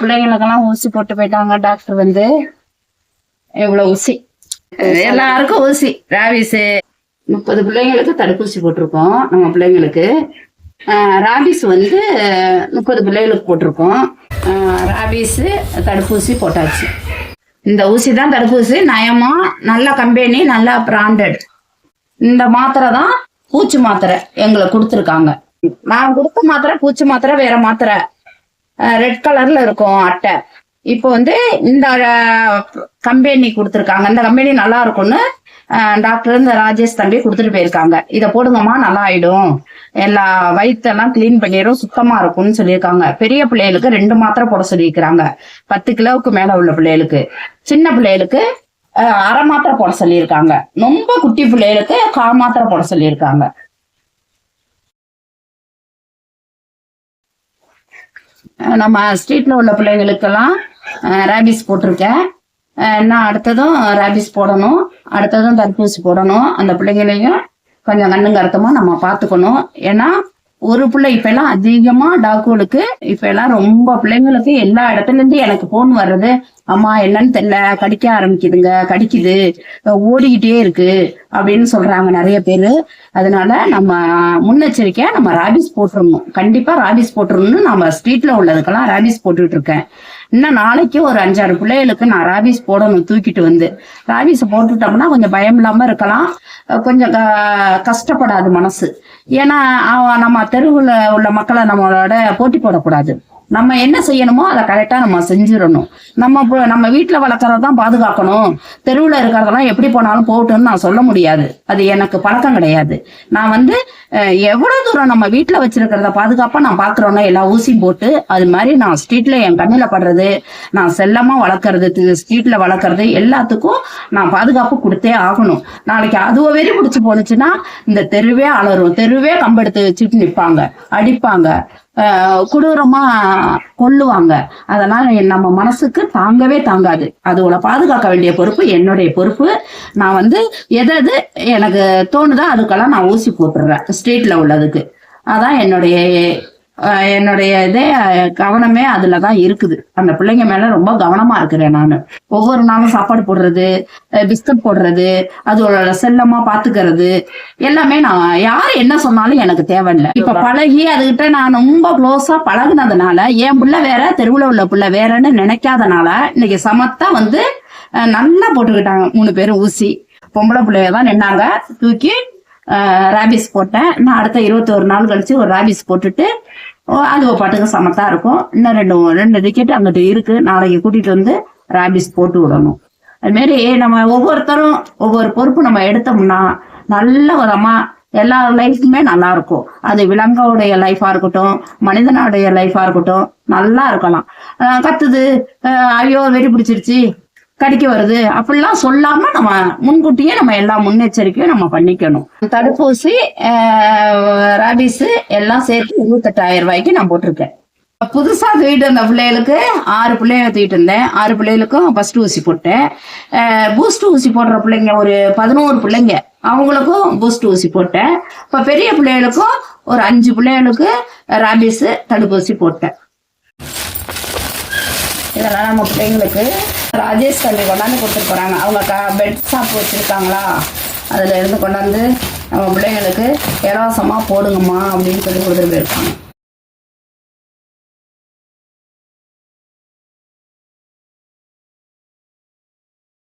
பிள்ளைங்களுக்கெல்லாம் ஊசி போட்டு போயிட்டாங்க. டாக்டர் வந்து இவ்வளவு ஊசி? எல்லாருக்கும் ஊசி. ராபிஸ். முப்பது பிள்ளைங்களுக்கு தடுப்பூசி போட்டிருக்கோம் நம்ம பிள்ளைங்களுக்கு. ராபிஸ் வந்து முப்பது பிள்ளைகளுக்கு போட்டிருக்கோம். ராபிஸ் தடுப்பூசி போட்டாச்சு. இந்த ஊசி தான் தடுப்பூசி. நயமா நல்ல கம்பெனி நல்ல பிராண்டட் இந்த மாத்திரை தான் பூச்சி மாத்திரை எங்களுக்கு கொடுத்துருக்காங்க. நான் கொடுத்த மாத்திரை பூச்சி மாத்திரை வேற மாத்திரை. ரெட் கலர்ல இருக்கும் அட்டை. இப்போ வந்து இந்த கம்பெனி கொடுத்துருக்காங்க. இந்த கம்பெனி நல்லா இருக்கும்னு டாக்டர் இந்த ராஜேஷ் தம்பி கொடுத்துட்டு போயிருக்காங்க. இதை போடுங்கம்மா நல்லா ஆயிடும். எல்லா வயிற்றெல்லாம் கிளீன் பண்ணிடும் சுத்தமா இருக்கும்னு சொல்லியிருக்காங்க. பெரிய பிள்ளைகளுக்கு ரெண்டு மாத்திரை போட சொல்லியிருக்கிறாங்க. பத்து கிலோவுக்கு மேல உள்ள பிள்ளைகளுக்கு. சின்ன பிள்ளைகளுக்கு அரை மாத்திரை போட சொல்லியிருக்காங்க. ரொம்ப குட்டி பிள்ளைகளுக்கு கா மாத்திரை போட சொல்லியிருக்காங்க. நம்ம ஸ்ட்ரீட்ல உள்ள பிள்ளைங்களுக்கெல்லாம் ரேபிஸ் போட்டிருக்கேன். நான் அடுத்ததும் ரேபிஸ் போடணும். அடுத்ததும் தடுப்பூசி போடணும். அந்த பிள்ளைங்களையும் கொஞ்சம் கண்ணுங்க கருத்துமா நம்ம பார்த்துக்கணும். ஏன்னா ஒரு பிள்ளை இப்ப எல்லாம் அதிகமா டாக்டர்களுக்கு இப்ப எல்லாம் ரொம்ப பிள்ளைங்களுக்கு எல்லா இடத்துல இருந்து எனக்கு போன் வர்றது. அம்மா என்னன்னு தெரியல கடிக்க ஆரம்பிக்குதுங்க கடிக்குது ஓடிக்கிட்டே இருக்கு அப்படின்னு சொல்றாங்க நிறைய பேரு. அதனால நம்ம முன்னெச்சரிக்கையா நம்ம ராபிஸ் போட்டுருணும் கண்டிப்பா ராபிஸ் போட்டுருணும்னு நம்ம ஸ்ட்ரீட்ல உள்ளதுக்கெல்லாம் ராபிஸ் போட்டுட்டு இருக்கேன். இன்னும் நாளைக்கு ஒரு அஞ்சாறு பிள்ளைகளுக்கு நான் ராபிஸ் போடணும் தூக்கிட்டு வந்து. ராபிஸ் போட்டுட்டோம்னா கொஞ்சம் பயம் இல்லாம இருக்கலாம். கொஞ்சம் க- கஷ்டப்படாது மனசு. ஏன்னா நம்ம தெருவுல உள்ள மக்களை நம்மளோட போட்டி போடக்கூடாது. நம்ம என்ன செய்யணுமோ அதை கரெக்டாக நம்ம செஞ்சிடணும். நம்ம பு- நம்ம வீட்டுல வளர்க்கறதான் பாதுகாக்கணும். தெருவில் இருக்கிறதெல்லாம் எப்படி போனாலும் போகட்டும்னு நான் சொல்ல முடியாது. அது எனக்கு பழக்கம் கிடையாது. நான் வந்து எவ்வளோ தூரம் நம்ம வீட்டில் வச்சிருக்கிறத பாதுகாப்பாக நான் பார்க்குறோன்னா எல்லா ஊசியும் போட்டு அது மாதிரி நான் ஸ்ட்ரீட்டில் என் கண்ணில் படுறது நான் செல்லமாக வளர்க்குறது ஸ்ட்ரீட்டில் வளர்க்கறது எல்லாத்துக்கும் நான் பாதுகாப்பு கொடுத்தே ஆகணும். நாளைக்கு அதுவோ வெறி பிடிச்சி போனுச்சுன்னா இந்த தெருவே அலரும் தெருவே கம்பெடுத்து வச்சுட்டு நிற்பாங்க அடிப்பாங்க. கொடூரமா கொல்லுவாங்க. அதனால நம்ம மனசுக்கு தாங்கவே தாங்காது. அதுகளை பாதுகாக்க வேண்டிய பொறுப்பு என்னுடைய பொறுப்பு. நான் வந்து எது எது எனக்கு தோணுதோ அதுக்கெல்லாம் நான் ஊசி போட்டுடுறேன் ஸ்ட்ரீட்ல உள்ளதுக்கு. அதான் என்னுடைய என்னுடைய இதே கவனமே அதுல தான் இருக்குது. அந்த பிள்ளைங்க மேல ரொம்ப கவனமா இருக்கிறேன் நான். ஒவ்வொரு நாளும் சாப்பாடு போடுறது பிஸ்கட் போடுறது அதோட செல்லமா பாத்துக்கிறது எல்லாமே நான் யார் என்ன சொன்னாலும் எனக்கு தேவையில்லை. இப்ப பழகி அதுகிட்ட நான் ரொம்ப க்ளோஸா பழகுனதுனால என் புள்ள வேற தெருவுல உள்ள புள்ள வேறன்னு நினைக்காதனால இன்னைக்கு சமத்தா வந்து நல்லா போட்டுக்கிட்டாங்க மூணு பேரும் ஊசி. பொம்பளை பிள்ளைய தான் நின்னாங்க தூக்கி ரேபிஸ் போட்டேன். நான் அடுத்த இருபத்தோரு நாள் கழிச்சு ஒரு ரேபிஸ் போட்டுட்டு ஓ, அது ஒரு பாட்டுக்கு சமத்தா இருக்கும். இன்னும் ரெண்டு ரெண்டு டிக்கெட் அங்கிட்டு இருக்கு. நாளைக்கு கூட்டிட்டு வந்து ரேபிஸ் போட்டு விடணும். அது நம்ம ஒவ்வொருத்தரும் ஒவ்வொரு பொறுப்பு நம்ம எடுத்தோம்னா நல்ல விதமா எல்லா லைஃப்புமே நல்லா இருக்கும். அது விலங்கோடைய லைஃபா இருக்கட்டும் மனிதனுடைய லைஃபா இருக்கட்டும் நல்லா இருக்கலாம். கத்துது. ஐயோ வெறி பிடிச்சிருச்சு. கடிக்க வருது. அப்படிலாம் சொல்லாம நம்ம முன்கூட்டியே நம்ம எல்லா முன்னெச்சரிக்கையும் நம்ம பண்ணிக்கணும். தடுப்பூசி ராபிஸ் எல்லாம் சேர்த்து இருபத்தெட்டாயிரம் ரூபாய்க்கு நான் போட்டிருக்கேன். புதுசா தூக்கிட்டு வந்த பிள்ளைகளுக்கு ஆறு பிள்ளைய தூக்கிட்டு இருந்தேன் ஆறு பிள்ளைகளுக்கும் ஃபர்ஸ்ட் ஊசி போட்டேன். பூஸ்ட் ஊசி போடுற பிள்ளைங்க ஒரு பதினோரு பிள்ளைங்க. அவங்களுக்கும் பூஸ்ட் ஊசி போட்டேன். இப்போ பெரிய பிள்ளைகளுக்கும் ஒரு அஞ்சு பிள்ளைகளுக்கு ராபிஸ் தடுப்பூசி போட்டேன். இதெல்லாம் நம்ம பிள்ளைங்களுக்கு ராஜேஷ் தம்பி கொண்டாந்து கொடுத்துட்டு போகிறாங்க அவங்க க பெட் ஷாப் வச்சுருக்காங்களா? அதில் இருந்து கொண்டாந்து நம்ம பிள்ளைங்களுக்கு இலவசமாக போடுங்கம்மா அப்படின்னு சொல்லி கொடுத்துட்டு போயிருக்காங்க.